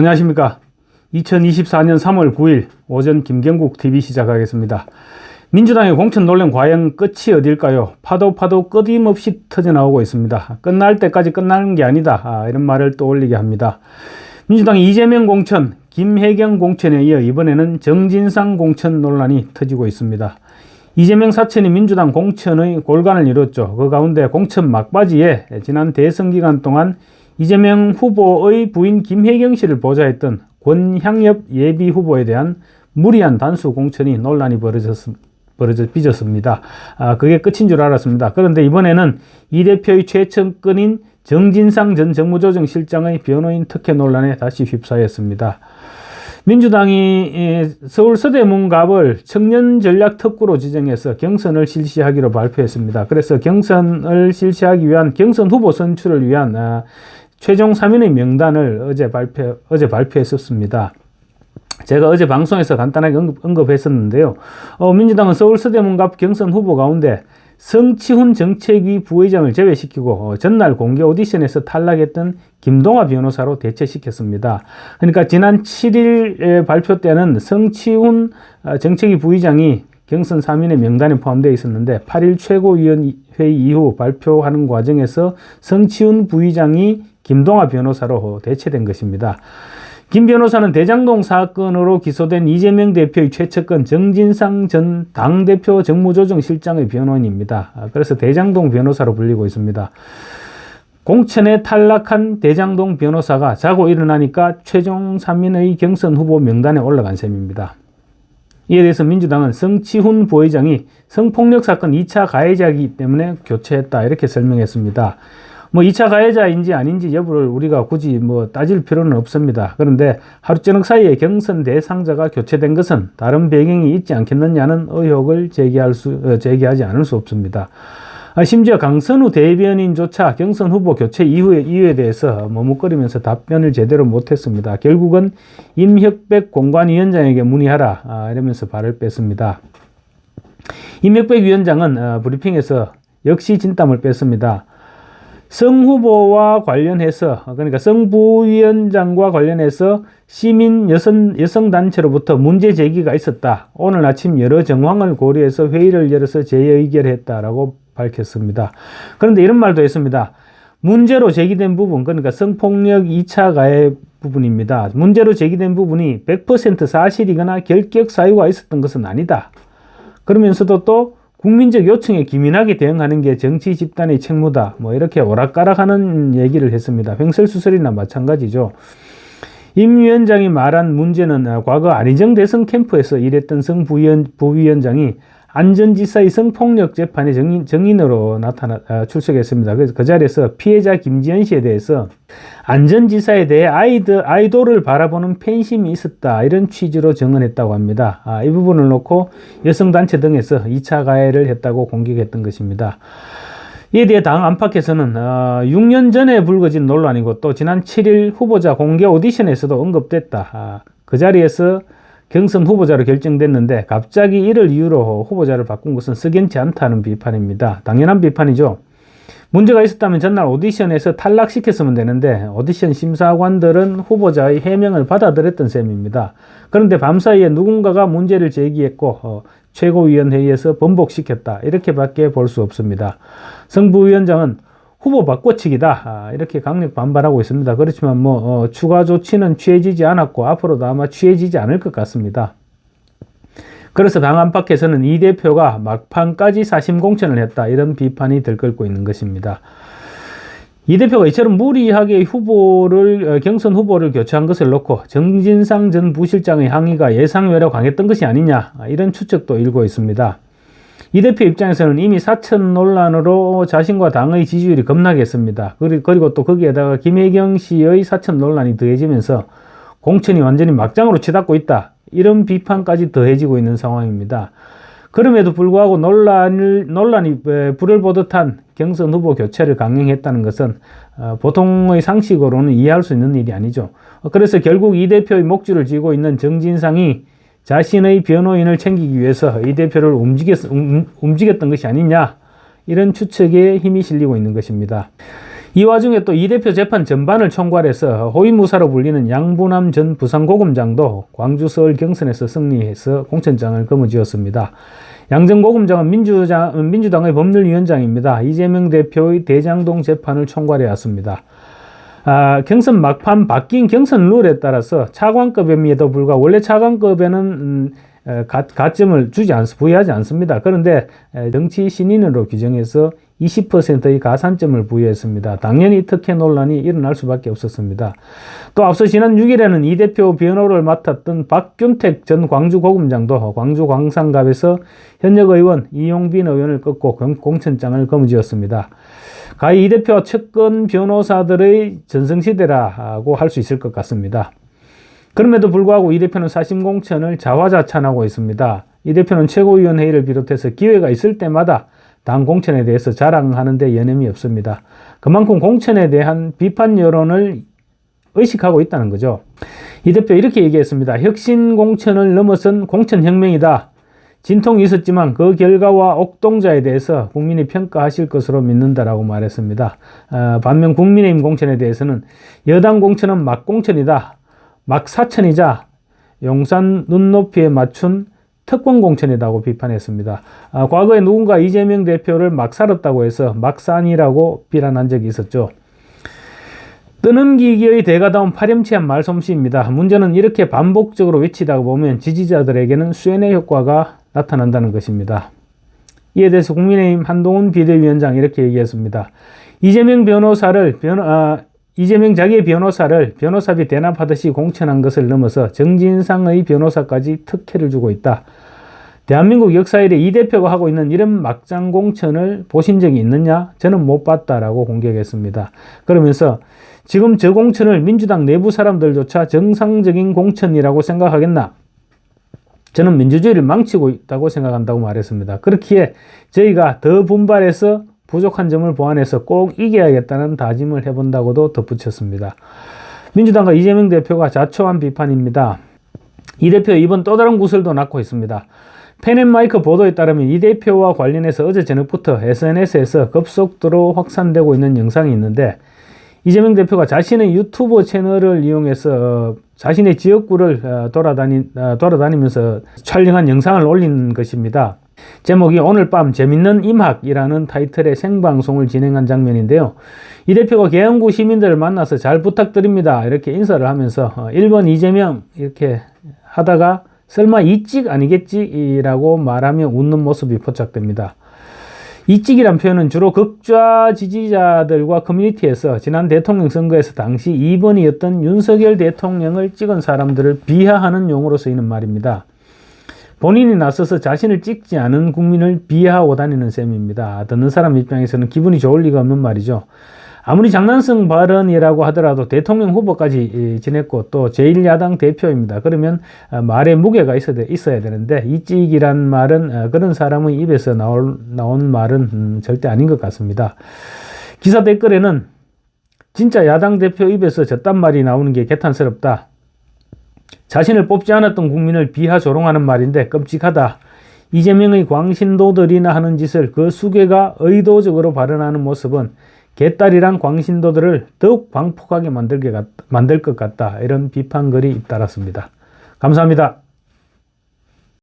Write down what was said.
안녕하십니까. 2024년 3월 9일 오전 김경국 TV 시작하겠습니다. 민주당의 공천 논란 과연 끝이 어딜까요? 파도 파도 끊임없이 터져나오고 있습니다. 끝날 때까지 끝나는 게 아니다. 아, 이런 말을 떠올리게 합니다. 민주당 이재명 공천, 김혜경 공천에 이어 이번에는 정진상 공천 논란이 터지고 있습니다. 이재명 사천이 민주당 공천의 골간을 이뤘죠. 그 가운데 공천 막바지에 지난 대선 기간 동안 이재명 후보의 부인 김혜경 씨를 보좌했던 권향엽 예비 후보에 대한 무리한 단수 공천이 논란이 벌어졌, 벌어져 삐졌습니다. 아, 그게 끝인 줄 알았습니다. 그런데 이번에는 이 대표의 최측근인 정진상 전 정무조정실장의 변호인 특혜 논란에 다시 휩싸였습니다. 민주당이 서울 서대문갑을 청년 전략 특구로 지정해서 경선을 실시하기로 발표했습니다. 그래서 경선을 실시하기 위한 경선 후보 선출을 위한 아, 최종 3인의 명단을 어제 발표, 어제 발표했었습니다. 제가 어제 방송에서 간단하게 언급, 했었는데요 어, 민주당은 서울 서대문갑 경선 후보 가운데 성치훈 정책위 부회장을 제외시키고 어, 전날 공개 오디션에서 탈락했던 김동아 변호사로 대체시켰습니다. 그러니까 지난 7일 발표 때는 성치훈 어, 정책위 부의장이 경선 3인의 명단에 포함되어 있었는데 8일 최고위원회의 이후 발표하는 과정에서 성치훈 부의장이 김동아 변호사로 대체된 것입니다. 김 변호사는 대장동 사건으로 기소된 이재명 대표의 최측근 정진상 전 당대표 정무조정실장의 변호인입니다. 그래서 대장동 변호사로 불리고 있습니다. 공천에 탈락한 대장동 변호사가 자고 일어나니까 최종 3인의 경선 후보 명단에 올라간 셈입니다. 이에 대해서 민주당은 성치훈 부회장이 성폭력 사건 2차 가해자이기 때문에 교체했다 이렇게 설명했습니다. 뭐 2차 가해자인지 아닌지 여부를 우리가 굳이 뭐 따질 필요는 없습니다. 그런데 하루 저녁 사이에 경선 대상자가 교체된 것은 다른 배경이 있지 않겠느냐는 의혹을 제기할 수, 어, 제기하지 않을 수 없습니다. 아, 심지어 강선우 대변인조차 경선 후보 교체 이후에, 이유에 대해서 머뭇거리면서 답변을 제대로 못했습니다. 결국은 임혁백 공관위원장에게 문의하라 아, 이러면서 발을 뺐습니다. 임혁백 위원장은 어, 브리핑에서 역시 진땀을 뺐습니다. 성 후보와 관련해서 그러니까 성 부위원장과 관련해서 시민 여성 여성 단체로부터 문제 제기가 있었다. 오늘 아침 여러 정황을 고려해서 회의를 열어서 재의결했다라고 밝혔습니다. 그런데 이런 말도 했습니다. 문제로 제기된 부분 그러니까 성폭력 2차 가해 부분입니다. 문제로 제기된 부분이 100% 사실이거나 결격 사유가 있었던 것은 아니다. 그러면서도 또 국민적 요청에 기민하게 대응하는 게 정치 집단의 책무다. 뭐 이렇게 오락가락하는 얘기를 했습니다. 횡설수설이나 마찬가지죠. 임 위원장이 말한 문제는 과거 안희정 대선 캠프에서 일했던 성 부위원, 부위원장이 안전지사의 성폭력 재판의 정인, 정인으로 나타나 아, 출석했습니다. 그래서 그 자리에서 피해자 김지현 씨에 대해서 안전지사에 대해 아이들 아이돌을 바라보는 팬심이 있었다 이런 취지로 정언했다고 합니다. 아, 이 부분을 놓고 여성단체 등에서 2차 가해를 했다고 공격했던 것입니다. 이에 대해 당 안팎에서는 어, 6년 전에 불거진 논란이고 또 지난 7일 후보자 공개 오디션에서도 언급됐다. 아, 그 자리에서 경선 후보자로 결정됐는데 갑자기 이를 이유로 후보자를 바꾼 것은 석연치 않다는 비판입니다. 당연한 비판이죠. 문제가 있었다면 전날 오디션에서 탈락시켰으면 되는데 오디션 심사관들은 후보자의 해명을 받아들였던 셈입니다. 그런데 밤사이에 누군가가 문제를 제기했고 어, 최고위원회의에서 번복시켰다 이렇게밖에 볼 수 없습니다. 성부위원장은 후보 바꿔치기다 아, 이렇게 강력 반발하고 있습니다. 그렇지만 뭐 어, 추가 조치는 취해지지 않았고 앞으로도 아마 취해지지 않을 것 같습니다. 그래서 당 안팎에서는 이 대표가 막판까지 사심 공천을 했다 이런 비판이 들끓고 있는 것입니다. 이 대표가 이처럼 무리하게 후보를 어, 경선 후보를 교체한 것을 놓고 정진상 전 부실장의 항의가 예상 외로 강했던 것이 아니냐 이런 추측도 일고 있습니다. 이 대표 입장에서는 이미 사천 논란으로 자신과 당의 지지율이 급락했습니다. 그리고 또 거기에다가 김혜경 씨의 사천 논란이 더해지면서 공천이 완전히 막장으로 치닫고 있다. 이런 비판까지 더해지고 있는 상황입니다. 그럼에도 불구하고 논란을, 논란이 불을 보듯한 경선 후보 교체를 강행했다는 것은 어, 보통의 상식으로는 이해할 수 있는 일이 아니죠. 그래서 결국 이 대표의 목줄을 쥐고 있는 정진상이 자신의 변호인을 챙기기 위해서 이 대표를 움직였, 움, 움직였 던 것이 아니냐 이런 추측에 힘이 실리고 있는 것입니다. 이 와중에 또 이 대표 재판 전반을 총괄해서 호위무사로 불리는 양부남 전 부산고검장도 광주 서울 경선에서 승리해서 공천장을 거머쥐었습니다. 양전 고검장은 민주당, 민주당의 법률위원장입니다. 이재명 대표의 대장동 재판을 총괄해 왔습니다. 아, 경선 막판 바뀐 경선 룰에 따라서 차관급임에도 불구하고 원래 차관급에는 음, 에, 가, 가점을 주지 않, 부여하지 않습니다. 그런데 에, 정치 신인으로 규정해서 20%의 가산점을 부여했습니다. 당연히 특혜 논란이 일어날 수밖에 없었습니다. 또 앞서 지난 6일에는 이 대표 변호를 맡았던 박균택 전 광주고검장도 광주 광산갑에서 현역 의원 이용빈 의원을 꺾고 공- 공천장을 거머쥐었습니다. 가히 이 대표 측근 변호사들의 전성시대라고 할 수 있을 것 같습니다. 그럼에도 불구하고 이 대표는 사심 공천을 자화자찬하고 있습니다. 이 대표는 최고위원회의를 비롯해서 기회가 있을 때마다 당 공천에 대해서 자랑하는데 여념이 없습니다. 그만큼 공천에 대한 비판 여론을 의식하고 있다는 거죠. 이 대표 이렇게 얘기했습니다. 혁신 공천을 넘어선 공천 혁명이다. 진통이 있었지만 그 결과와 옥동자에 대해서 국민이 평가하실 것으로 믿는다라고 말했습니다. 어, 반면 국민의힘 공천에 대해서는 여당 공천은 막공천이다. 막사천이자 용산 눈높이에 맞춘 특권 공천이라고 비판했습니다. 아, 과거에 누군가 이재명 대표를 막 살았다고 해서 막산이라고 비난한 적이 있었죠. 뜨는기기의 대가다운 파렴치한 말솜씨입니다. 문제는 이렇게 반복적으로 외치다 보면 지지자들에게는 쇠뇌 효과가 나타난다는 것입니다. 이에 대해서 국민의힘 한동훈 비대위원장 이렇게 얘기했습니다. 이재명 변호사를 변호, 아, 이재명 자기의 변호사를 변호사비 대납하듯이 공천한 것을 넘어서 정진상의 변호사까지 특혜를 주고 있다. 대한민국 역사 일에 이 대표가 하고 있는 이런 막장 공천을 보신 적이 있느냐? 저는 못 봤다라고 공격했습니다. 그러면서 지금 저 공천을 민주당 내부 사람들조차 정상적인 공천이라고 생각하겠나? 저는 민주주의를 망치고 있다고 생각한다고 말했습니다. 그렇기에 저희가 더 분발해서 부족한 점을 보완해서 꼭 이겨야겠다는 다짐을 해본다고도 덧붙였습니다. 민주당과 이재명 대표가 자초한 비판입니다. 이 대표 이번 또 다른 구설도 낳고 있습니다. 펜앤마이크 보도에 따르면 이 대표와 관련해서 어제 저녁부터 SNS에서 급속도로 확산되고 있는 영상이 있는데 이재명 대표가 자신의 유튜브 채널을 이용해서 어, 자신의 지역구를 어, 돌아다니, 어, 돌아다니면서 촬영한 영상을 올린 것입니다. 제목이 오늘 밤 재밌는 임학이라는 타이틀의 생방송을 진행한 장면인데요. 이 대표가 계양구 시민들을 만나서 잘 부탁드립니다. 이렇게 인사를 하면서 어, 1번 이재명 이렇게 하다가 설마 이찍 아니겠지라고 말하며 웃는 모습이 포착됩니다. 이찍이란 표현은 주로 극좌 지지자들과 커뮤니티에서 지난 대통령 선거에서 당시 2번이었던 윤석열 대통령을 찍은 사람들을 비하하는 용어로 쓰이는 말입니다. 본인이 나서서 자신을 찍지 않은 국민을 비하하고 다니는 셈입니다. 듣는 사람 입장에서는 기분이 좋을 리가 없는 말이죠. 아무리 장난성 발언이라고 하더라도 대통령 후보까지 이, 지냈고 또 제1야당 대표입니다. 그러면 어, 말에 무게가 있어야 되는데 이찍이란 말은 어, 그런 사람의 입에서 나올, 나온 말은 음, 절대 아닌 것 같습니다. 기사 댓글에는 진짜 야당 대표 입에서 저딴 말이 나오는 게 개탄스럽다. 자신을 뽑지 않았던 국민을 비하 조롱하는 말인데 끔찍하다. 이재명의 광신도들이나 하는 짓을 그 수괴가 의도적으로 발언하는 모습은 개딸이랑 광신도들을 더욱 광폭하게 만들게 같- 만들 것 같다. 이런 비판글이 잇따랐습니다. 감사합니다.